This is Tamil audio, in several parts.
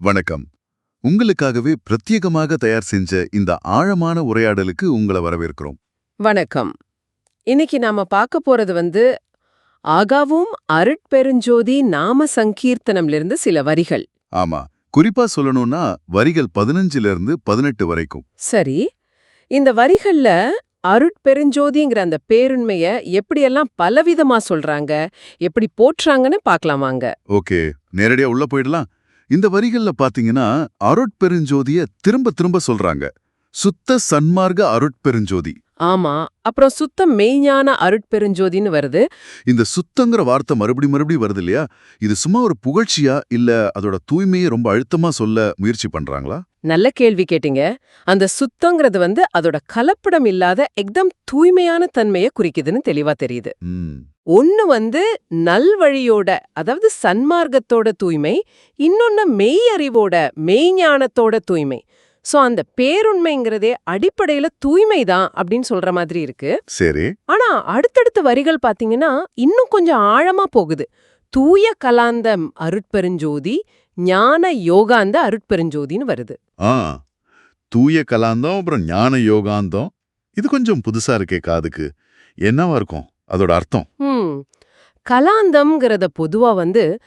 வணக்கம். உங்களுக்காகவே பிரத்யேகமாக தயார் செஞ்ச இந்த ஆழமான உரையாடலுக்கு உங்களை வரவேற்கிறோம். வணக்கம். இன்னைக்கு நாம பார்க்க போறது வந்து ஆகாவும் அருட்பெருஞ்சோதி நாம சங்கீர்த்தனம்ல இருந்து சில வரிகள். ஆமா. குறிப்பா சொல்லணும்னா வரிகள் பதினஞ்சுல இருந்து பதினெட்டு வரைக்கும். சரி. இந்த வரிகள்ல அருட்பெருஞ்சோதிங்கிற அந்த பேருண்மைய எப்படியெல்லாம் பலவிதமா சொல்றாங்க எப்படி போற்றாங்கன்னு பார்க்கலாம் வாங்க. ஓகே. நேரடியா உள்ள போயிடலாம். இந்த வரிகள்ல பாத்தீங்கன்னா அருட்பெருஞ்சோதிய திரும்ப திரும்ப சொல்றாங்க. சுத்த சன்மார்க்க அருட்பெருஞ்சோதி. ஆமா அப்புறம் சுத்த மெய்ஞான அருட்பெருஞ்சோதின்னு வருது. இந்த சுத்தங்கிற வார்த்தை மறுபடி மறுபடி வருது இல்லையா? இது சும்மா ஒரு புகழ்ச்சியா இல்ல அதோட தூய்மையை ரொம்ப அழுத்தமா சொல்ல முயற்சி பண்றாங்களா? நல்ல கேள்வி கேட்டீங்க. அந்த சுத்தங்கிறது வந்து அதோட கலப்படம் இல்லாத எக்தம் தூய்மையான தன்மையை குறிக்குதுன்னு தெளிவா தெரியுது. ஒன்னு வந்து நல்வழியோட அதாவது சன்மார்க்கத்தோட தூய்மை இன்னொன்னு மெய் அறிவோட மெய்ஞானத்தோட தூய்மை. சோ அந்த பேருண்மைங்கிறதே அடிப்படையில தூய்மை தான் அப்படின்னு சொல்ற மாதிரி இருக்கு. சரி. ஆனா அடுத்தடுத்த வரிகள் பாத்தீங்கன்னா இன்னும் கொஞ்சம் ஆழமா போகுது. தூய கலாந்தம் அருட்பெருஞ்சோதி ஞான யோகாந்த அருட்பெருஞ்சோதின்னு வருது. ஆ தூய கலாந்தம் அப்புறம் ஞான யோகாந்தம் இது கொஞ்சம் புதுசா இருக்கே காதுக்கு. என்னவா இருக்கும்? அதோட அர்த்தம். கலாந்தம்ங்கிறத பொதுவா வந்து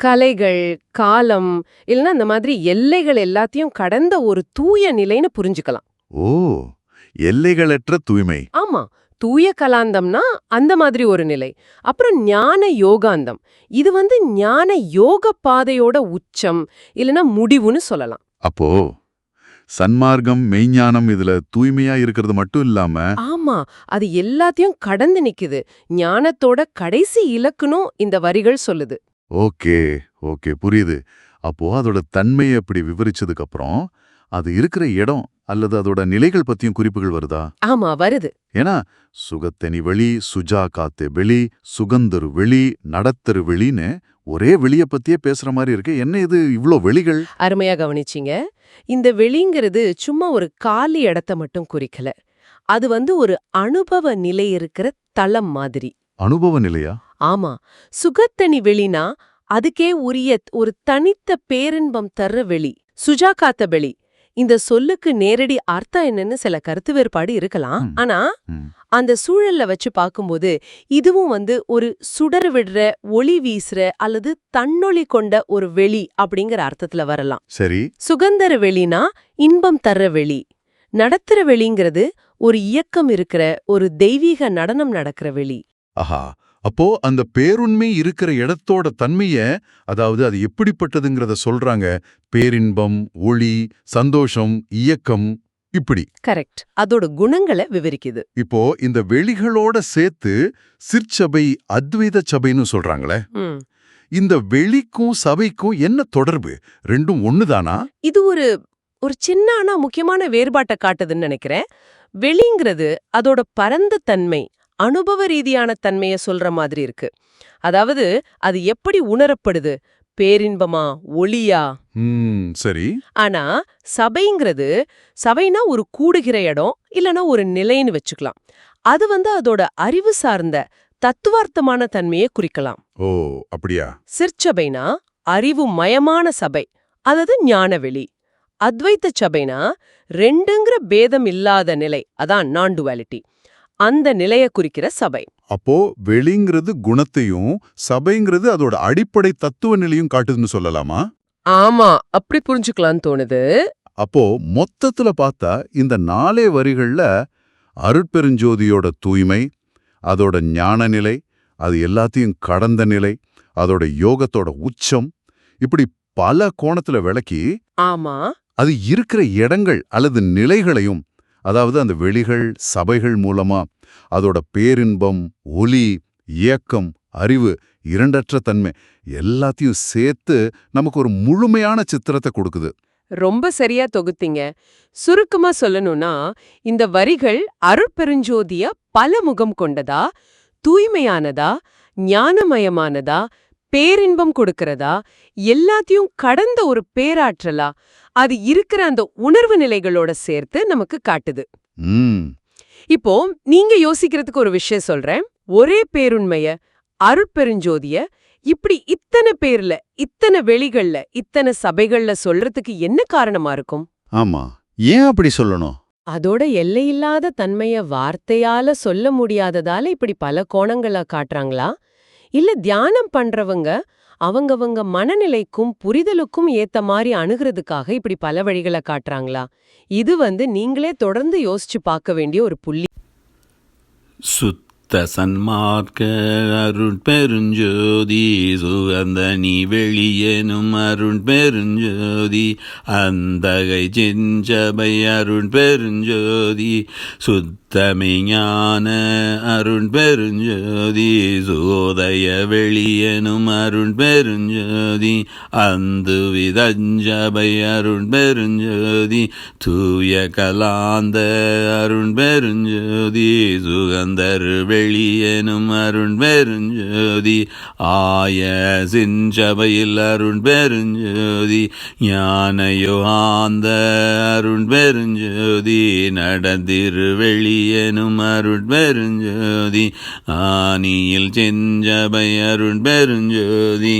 கலைகள் காலம் இல்லைன்னா இந்த மாதிரி எல்லைகள் எல்லாத்தையும் கடந்த ஒரு தூய நிலைன்னு புரிஞ்சுக்கலாம். ஓ எல்லைகளற்ற தூய்மை. ஆமா. தூய கலாந்தம்னா அந்த மாதிரி ஒரு நிலை. அப்புறம் ஞான யோகாந்தம். இது வந்து ஞான யோக பாதையோட உச்சம் இல்லைன்னா முடிவுன்னு சொல்லலாம். அப்போ சன்மார்க்கம் மெய்ஞானம் இதுல தூய்மையா இருக்கிறது மட்டும் இல்லாம ஆமா அது எல்லாத்தையும் கடந்து நிக்குது. ஞானத்தோட கடைசி இலக்குனும் இந்த வரிகள் சொல்லுது. ஓகே ஓகே புரியுது. அப்போ அதோட தன்மையை அப்படி விவரிச்சதுக்கு அப்புறம் அது இருக்கிற இடம் அல்லது அதோட நிலைகள் பத்தியும் குறிப்புகள் வருதா? ஆமா வருது. ஏன்னா சுகத்தனி வெளி சுஜா காத்து வெளி சுகந்தரு வெளி நடத்தரு வெளின்னு ஒரே வெளிய பத்தியே பேசுற மாதிரி இருக்கு. என்ன இது இவ்ளோ வெளிகள்? அருமையா கவனிச்சீங்க. இந்த வெளிங்கிறது சும்மா ஒரு காலி இடத்த மட்டும் குறிக்கல. அது வந்து ஒரு அனுபவ நிலை இருக்கிற தளம் மாதிரி. அனுபவ நிலையா? ஆமா. சுகத்தனி வெளினா அதுக்கே உரிய ஒரு தனித்த பேரின்பம் தர்ற வெளி. சுஜாகாத்த வெளி. இந்த சொல்லுக்கு நேரடி அர்த்தம் என்னன்னு சில கருத்து வேறுபாடு இருக்கலாம். ஆனா அந்த சூழல்ல வச்சு பார்க்கும்போது இதுவும் வந்து ஒரு சுடர் விடுற ஒளி வீசுற அல்லது தன்னொளி கொண்ட ஒரு வெளி அப்படிங்கிற அர்த்தத்துல வரலாம். சரி. சுகந்தர வெளினா இன்பம் தர்ற வெளி. நடத்துற வெளிங்கிறது ஒரு இயக்கம் இருக்கிற ஒரு தெய்வீக நடனம் நடக்கிற வெளி. ஆஹா. அப்போ அந்த பேருண்மை இருக்கிற இடத்தோட தன்மைய அதாவது அது எப்படிப்பட்டதுங்கிறத சொல்றாங்க. பேரின்பம் ஒளி சந்தோஷம் இயக்கம் இப்படி. கரெக்ட். அதோட குணங்களை விவரிக்குது. இப்போ இந்த வெளிகளோட சேர்த்து சிற்சபை அத்வைத சபைன்னு சொல்றாங்களே. இந்த வெளிக்கும் சபைக்கும் என்ன தொடர்பு? ரெண்டும் ஒண்ணுதானா? இது ஒரு ஒரு சின்ன ஆனா முக்கியமான வேறுபாட்டை காட்டுதுன்னு நினைக்கிறேன். வெளிங்கிறது அதோட பரந்த தன்மை அனுபவ ரீதியான தன்மைய சொல்ற மாதிரி இருக்கு. அதாவது அது எப்படி உணரப்படுது? பேரின்பமா? ஒளியா? சரி. ஆனா சபைங்கிறது சபைனா ஒரு கூடுகிற இடம் இல்லனா ஒரு நிலைன்னு வச்சுக்கலாம். அது வந்து அதோட அறிவு சார்ந்த தத்துவார்த்தமான தன்மையை குறிக்கலாம். ஓ அப்படியா? சிற்சபைனா அறிவு மயமான சபை அதாவது ஞானவெளி. அத்வைத்த சபைனா ரெண்டுங்கிற பேதம் இல்லாத நிலை அதான் நான் டுவாலிட்டி அந்த நிலைய குறிக்கிற சபை. அப்போ வெளிங்கிறது குணத்தையும் சபைங்கிறது அதோட அடிப்படை தத்துவ நிலையும் காட்டுதுன்னு சொல்லலாமா? ஆமா அப்படி புரிஞ்சுக்கலாம்னு தோணுது. அப்போ மொத்தத்துல பார்த்தா இந்த நாலே வரிகள்ல அருட்பெருஞ்சோதியோட தூய்மை அதோட ஞான நிலை அது எல்லாத்தையும் கடந்த நிலை அதோட யோகத்தோட உச்சம் இப்படி பல கோணத்துல விளக்கி ஆமா. அது இருக்கிற இடங்கள் அல்லது நிலைகளையும் அதாவது அந்த வெளிகள் சபைகள் மூலமா அதோட பேரின்பம் ஒலி இயக்கம் அறிவு இரண்டற்ற தன்மை எல்லாத்தையும் சேர்த்து நமக்கு ஒரு முழுமையான சித்திரத்தை கொடுக்குது. ரொம்ப சரியா தொகுத்தீங்க. சுருக்கமா சொல்லணும்னா இந்த வரிகள் அருட்பெருஞ்சோதிய பல முகம் கொண்டதா தூய்மையானதா ஞானமயமானதா பேரின்பம் கொடுக்கறதா? எல்லாத்தையும் கடந்த ஒரு பேராற்றலா? அது இருக்கிற அந்த உணர்வு நிலைகளோட சேர்த்து நமக்கு காட்டுது. இப்போ நீங்க யோசிக்கிறதுக்கு ஒரு விஷயம் சொல்றேன். ஒரே பேருண்மைய அருட்பெருஞ்சோதிய இப்படி இத்தனை பேர்ல இத்தனை வெளிகள்ல இத்தனை சபைகள்ல சொல்றதுக்கு என்ன காரணமா இருக்கும்? ஆமா. ஏன் அப்படி சொல்லணும்? அதோட எல்லையில்லாத தன்மைய வார்த்தையால சொல்ல முடியாததால இப்படி பல கோணங்களா காட்டுறாங்களா? இல்ல தியானம் பண்றவங்க அவங்கவங்க மனநிலைக்கும் புரிதலுக்கும் ஏத்த மாதிரி அணுகிறதுக்காக இப்படி பல வழிகளை காட்டுறாங்களா? இது வந்து நீங்களே தொடர்ந்து யோசிச்சு பார்க்க வேண்டிய ஒரு புள்ளி. சுத்த சன்மார்க்க அருண் பெருஞ்சோதி சுகந்த நீ வெளியேனும் அருண் பெருஞ்சோதி அந்தகை செஞ்சபை அருண் பெருஞ்சோதி சுத்தமை அருண் பெருஞ்சோதி சோதய வெளியனும் அருண் பெருஞ்சோதி அந்து விதஞ்சபை அருண் பெருஞ்சோதி தூய கலாந்த அருண் பெருஞ்சோதி சுகந்தர் வெளியனும் அருண் பெருஞ்சோதி ஆய சிஞ்சபையில் அருண் பெருஞ்சோதி ஞான யோகாந்த அருண் பெருஞ்சோதி நடந்திரு வெளியேனும் அருள் பெருஞ்சோதி ஆனியில் செஞ்சபை அருள் பெருஞ்சோதி